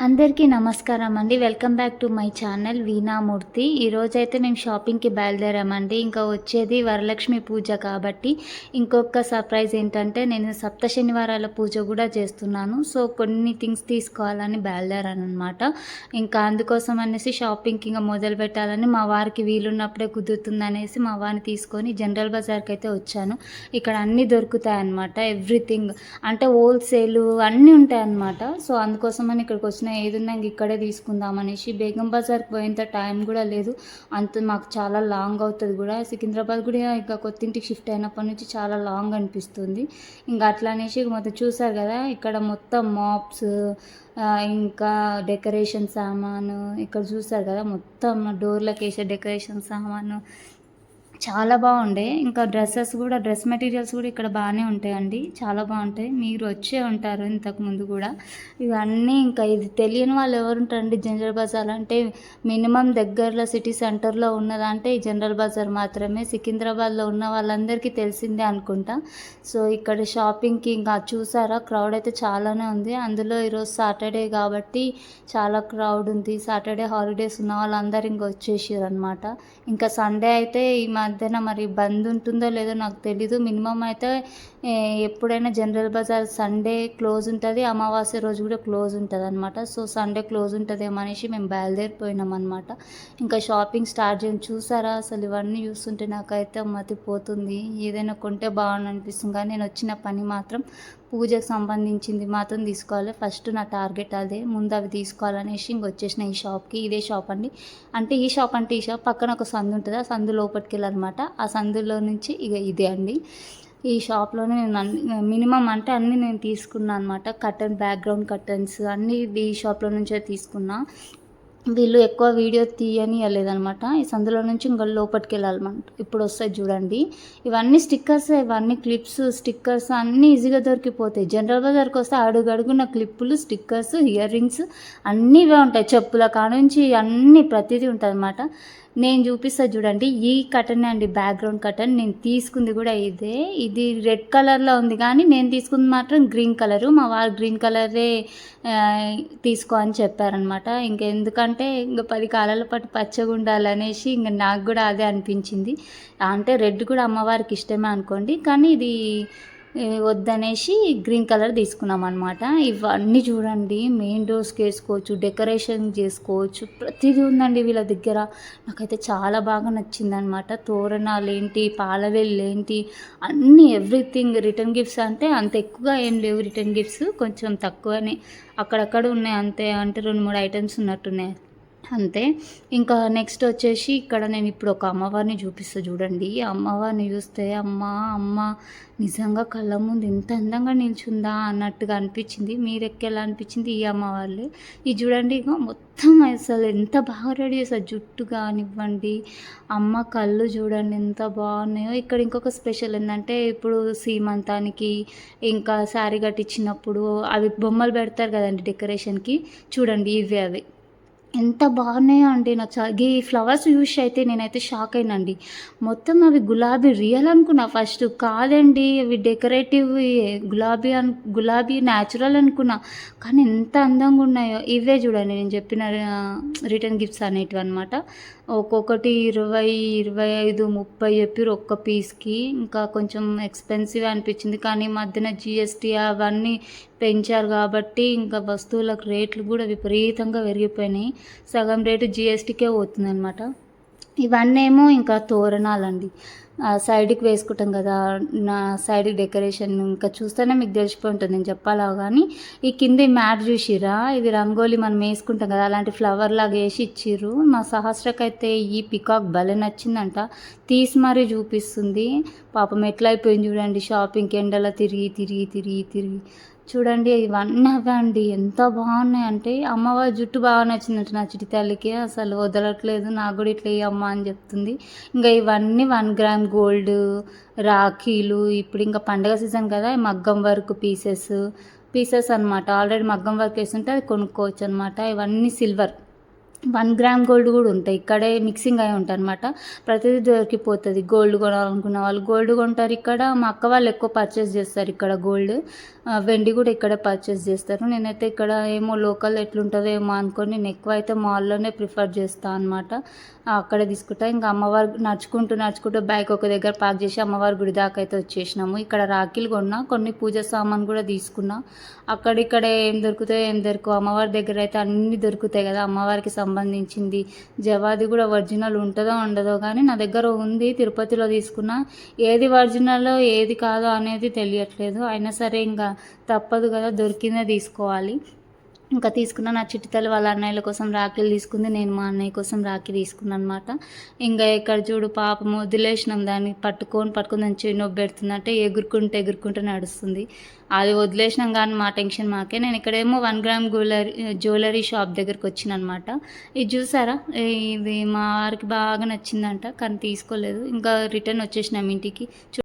అందరికీ నమస్కారం అండి. Welcome back to my channel Veenamurthy ఈరోజైతే మేము షాపింగ్కి బయలుదేరామండి. ఇంకా వచ్చేది వరలక్ష్మి పూజ కాబట్టి ఇంకొక సర్ప్రైజ్ ఏంటంటే నేను సప్త శనివారాల పూజ కూడా చేస్తున్నాను. సో కొన్ని థింగ్స్ తీసుకోవాలని బయలుదేరాను అనమాట ఇంకా అందుకోసం అనేసి షాపింగ్కి ఇంకా మొదలు పెట్టాలని మా వారికి వీలున్నప్పుడే కుదురుతుంది అనేసి మా వారిని తీసుకొని జనరల్ బజార్కి అయితే వచ్చాను. ఇక్కడ అన్నీ దొరుకుతాయి అన్నమాట ఎవ్రీథింగ్ అంటే హోల్సేల్ అన్నీ ఉంటాయి అనమాట సో అందుకోసమని ఇక్కడికి వచ్చిన వచ్చినా ఏదున్నా ఇక్కడే తీసుకుందాం అనేసి బేగం బజార్కి పోయేంత టైం కూడా లేదు. అంత మాకు చాలా లాంగ్ అవుతుంది కూడా. సికింద్రాబాద్ కూడా ఇంకా కొత్తింటికి షిఫ్ట్ అయినప్పటి నుంచి చాలా లాంగ్ అనిపిస్తుంది. ఇంకా అట్లా అనేసి మొత్తం చూసారు కదా ఇక్కడ మొత్తం మాప్స్ ఇంకా డెకరేషన్ సామాను ఇక్కడ చూసారు కదా మొత్తం డోర్లకు వేసే డెకరేషన్ సామాను చాలా బాగుండే. ఇంకా డ్రెస్సెస్ కూడా డ్రెస్ మెటీరియల్స్ కూడా ఇక్కడ బాగానే ఉంటాయండి. చాలా బాగుంటాయి. మీరు వచ్చే ఉంటారు ఇంతకు ముందు కూడా. ఇవన్నీ ఇంకా ఇది తెలియని వాళ్ళు ఎవరు ఉంటారండి? జనరల్ బజార్ అంటే మినిమం దగ్గరలో సిటీ సెంటర్లో ఉన్నదంటే ఈ జనరల్ బజార్ మాత్రమే. సికింద్రాబాద్లో ఉన్న వాళ్ళందరికీ తెలిసిందే అనుకుంటా. సో ఇక్కడ షాపింగ్కి ఇంకా చూసారా? క్రౌడ్ అయితే చాలానే ఉంది. అందులో ఈరోజు సాటర్డే కాబట్టి చాలా క్రౌడ్ ఉంది. సాటర్డే హాలిడేస్ ఉన్న వాళ్ళందరూ ఇంకా వచ్చేసారు అనమాట ఇంకా సండే అయితే ఈ మధ్యన మరి బంద్ ఉంటుందో లేదో నాకు తెలీదు. మినిమం అయితే ఎప్పుడైనా జనరల్ బజార్ సండే క్లోజ్ ఉంటుంది అమావాస్య రోజు కూడా క్లోజ్ ఉంటుంది అనమాట సో సండే క్లోజ్ ఉంటుందేమో అనేసి మేము బయలుదేరిపోయినాం అనమాట ఇంకా షాపింగ్ స్టార్ట్ చేయడం చూసారా? అసలు ఇవన్నీ చూస్తుంటే నాకైతే మతిపోతుంది. ఏదైనా కొంటే బాగుండు అనిపిస్తుంది కానీ నేను వచ్చిన పని మాత్రం పూజకు సంబంధించింది మాత్రం తీసుకోవాలి. ఫస్ట్ నా టార్గెట్ అదే. ముందు అవి తీసుకోవాలనేసి ఇంక వచ్చేసిన ఈ షాప్కి. ఇదే షాప్ అండి. అంటే ఈ షాప్ అంటే ఈ షాప్ పక్కన ఒక సందు ఉంటుంది. ఆ సందు లోపలికి వెళ్ళాలన్నమాట. ఆ సందులో నుంచి ఇక ఇదే అండి. ఈ షాప్లోనే నేను అన్ని మినిమం అంటే అన్నీ నేను తీసుకున్నాను అనమాట కర్టన్ బ్యాక్గ్రౌండ్ కర్టన్స్ అన్నీ ఈ షాప్లో నుంచే తీసుకున్నా. వీళ్ళు ఎక్కువ వీడియో తీయనియలేదనమాట ఈ సందులో నుంచి ఇంకా లోపలికి వెళ్ళాలన్నమాట ఇప్పుడు వస్తాయి చూడండి. ఇవన్నీ స్టిక్కర్స్ ఇవన్నీ క్లిప్స్ స్టిక్కర్స్ అన్నీ ఈజీగా దొరికిపోతాయి. జనరల్ బజార్కి వస్తే అడుగు క్లిప్పులు స్టిక్కర్స్ ఇయర్ రింగ్స్ అన్నీ ఇవే ఉంటాయి చెప్పుల కాడ నుంచి అన్నీ ప్రతిదీ ఉంటుంది అనమాట నేను చూపిస్తా చూడండి. ఈ కటన్ అండి బ్యాక్గ్రౌండ్ కటన్. నేను తీసుకుంది కూడా ఇదే. ఇది రెడ్ కలర్లో ఉంది కానీ నేను తీసుకుంది మాత్రం గ్రీన్ కలరు. మా వారు గ్రీన్ కలరే తీసుకో అని చెప్పారనమాట ఇంకెందుకంటే అంటే ఇంకా పది కాలాల పాటు పచ్చగా ఉండాలనేసి ఇంక నాకు కూడా అదే అనిపించింది. అంటే రెడ్ కూడా అమ్మవారికి ఇష్టమే అనుకోండి. కానీ ఇది వద్దనేసి గ్రీన్ కలర్ తీసుకున్నాం అనమాట ఇవన్నీ చూడండి మెయిన్ డోర్స్కి వేసుకోవచ్చు డెకరేషన్ చేసుకోవచ్చు. ప్రతిదీ ఉందండి వీళ్ళ దగ్గర. నాకైతే చాలా బాగా నచ్చింది అనమాట తోరణాలు ఏంటి పాలవేళ్ళు ఏంటి అన్నీ ఎవ్రీథింగ్ రిటర్న్ గిఫ్ట్స్ అంటే అంత ఎక్కువగా ఏం లేవు రిటర్న్ గిఫ్ట్స్. కొంచెం తక్కువనే అక్కడక్కడ ఉన్నాయి అంతే. అంటే రెండు మూడు ఐటమ్స్ ఉన్నట్టున్నాయి. అంతే. ఇంకా నెక్స్ట్ వచ్చేసి ఇక్కడ నేను ఇప్పుడు ఒక అమ్మవారిని చూపిస్తా చూడండి. అమ్మవారిని చూస్తే అమ్మ అమ్మ నిజంగా కళ్ళ ముందు ఇంత అందంగా నిల్చుందా అన్నట్టుగా అనిపించింది. మీరు ఎక్కేలా అనిపించింది ఈ అమ్మవాళ్ళే ఇది చూడండి ఇక మొత్తం అసలు ఎంత బాగా రెడీ చేస్తారు జుట్టు కానివ్వండి అమ్మ కళ్ళు చూడండి ఎంత బాగున్నాయో. ఇక్కడ ఇంకొక స్పెషల్ ఏంటంటే ఇప్పుడు సీమంతానికి ఇంకా శారీ కట్టించినప్పుడు అవి బొమ్మలు పెడతారు కదండి డెకరేషన్కి చూడండి ఇవే అవి. ఎంత బాగున్నాయో అండి నాకు చా ఈ ఫ్లవర్స్ చూసి అయితే నేనైతే షాక్ అయినండి. మొత్తం అవి గులాబీ రియల్ అనుకున్నా ఫస్ట్. కాదండి అవి డెకరేటివ్ గులాబీ అను గులాబీ న్యాచురల్ అనుకున్నా. కానీ ఎంత అందంగా ఉన్నాయో. ఇవే చూడండి నేను చెప్పిన రిటర్న్ గిఫ్ట్స్ అనేటివి అనమాట ఒక్కొక్కటి ఇరవై ఇరవై ఐదు ముప్పై చెప్పారు ఒక్క పీస్కి. ఇంకా కొంచెం ఎక్స్పెన్సివ్ అనిపించింది. కానీ మధ్యన జిఎస్టీ అవన్నీ పెంచారు కాబట్టి ఇంకా వస్తువులకు రేట్లు కూడా విపరీతంగా పెరిగిపోయినాయి. సగం రేటు జిఎస్టీకే పోతుంది అనమాట ఇవన్నీ ఏమో ఇంకా తోరణాలండి. సైడ్కి వేసుకుంటాం కదా నా సైడ్ డెకరేషన్ ఇంకా చూస్తేనే మీకు తెలిసిపోయి ఉంటుంది నేను చెప్పాలా కానీ. ఈ కింద మ్యాట్ చూసిరా? ఇది రంగోలీ మనం వేసుకుంటాం కదా అలాంటి ఫ్లవర్ లాగా వేసి ఇచ్చిర్రు. మా సహస్రకైతే ఈ పికాక్ భలే నచ్చిందంట. తీసి మరీ చూపిస్తుంది. పాపం ఎట్లా అయిపోయింది చూడండి షాపింగ్కి ఎండలో తిరిగి తిరిగి తిరిగి తిరిగి. చూడండి ఇవన్నీ అవ్వండి ఎంత బాగున్నాయి అంటే అమ్మవారి జుట్టు బాగా నచ్చిందంట నా చిటి తల్లికి. అసలు వదలట్లేదు నాకు కూడా ఇట్లా అమ్మ అని చెప్తుంది. ఇంకా ఇవన్నీ వన్ గ్రామ్ గోల్డ్ రాఖీలు ఇప్పుడు ఇంకా పండగ సీజన్ కదా మగ్గం వర్క్ పీసెస్ పీసెస్ అన్నమాట. ఆల్రెడీ మగ్గం వర్క్ వేస్తుంటే అది కొనుక్కోవచ్చు అనమాట ఇవన్నీ సిల్వర్. వన్ గ్రామ్ గోల్డ్ కూడా ఉంటాయి. ఇక్కడే మిక్సింగ్ అయి ఉంటాయి అనమాట ప్రతిదీ దొరికిపోతుంది. గోల్డ్ కొనాలనుకున్న వాళ్ళు గోల్డ్ కొంటారు ఇక్కడ. మా అక్క వాళ్ళు ఎక్కువ పర్చేస్ చేస్తారు ఇక్కడ గోల్డ్. వెండి కూడా ఇక్కడ పర్చేస్ చేస్తారు. నేనైతే ఇక్కడ ఏమో లోకల్ ఎట్లుంటుందో ఏమో అనుకొని నేను ఎక్కువ అయితే మాల్లోనే ప్రిఫర్ చేస్తాను అనమాట అక్కడే తీసుకుంటా. ఇంకా అమ్మవారు నడుచుకుంటూ నడుచుకుంటూ బైక్ ఒక దగ్గర పార్క్ చేసి అమ్మవారి గుడి దాకా అయితే వచ్చేసినాము. ఇక్కడ రాఖీలు కొన్నా కొన్ని పూజ సామాన్ కూడా తీసుకున్నా. అక్కడిక్కడ ఏం దొరుకుతాయో ఏం దొరుకు అమ్మవారి దగ్గర అయితే అన్నీ దొరుకుతాయి కదా. అమ్మవారికి సంబంధించింది జవాది కూడా ఒరిజినల్ ఉంటుందో ఉండదో కానీ నా దగ్గర ఉంది. తిరుపతిలో తీసుకున్నా. ఏది ఒరిజినల్ ఏది కాదో అనేది తెలియట్లేదు. అయినా సరే ఇంకా తప్పదు కదా దొరికిందే తీసుకోవాలి. ఇంకా తీసుకున్న నా చిట్టితల్లి వాళ్ళ అన్నయ్యల కోసం రాఖీలు తీసుకుంది నేను మా అన్నయ్య కోసం రాఖీ తీసుకున్నాను అనమాట ఇంకా ఇక్కడ చూడు పాపం వదిలేసినాం దాన్ని పట్టుకొని పట్టుకొని దాన్ని చెయ్యి నొప్పి పెడుతుందంటే ఎగురుకుంటే ఎగురుకుంటూ నడుస్తుంది. అది వదిలేసినాం కానీ మా టెన్షన్ మాకే. నేను ఇక్కడేమో one gram jewellery jewellery shop దగ్గరికి వచ్చిన అనమాట ఇది చూసారా? ఇది మా వారికి బాగా నచ్చిందంట కానీ తీసుకోలేదు. ఇంకా రిటర్న్ వచ్చేసినాం ఇంటికి. చూ-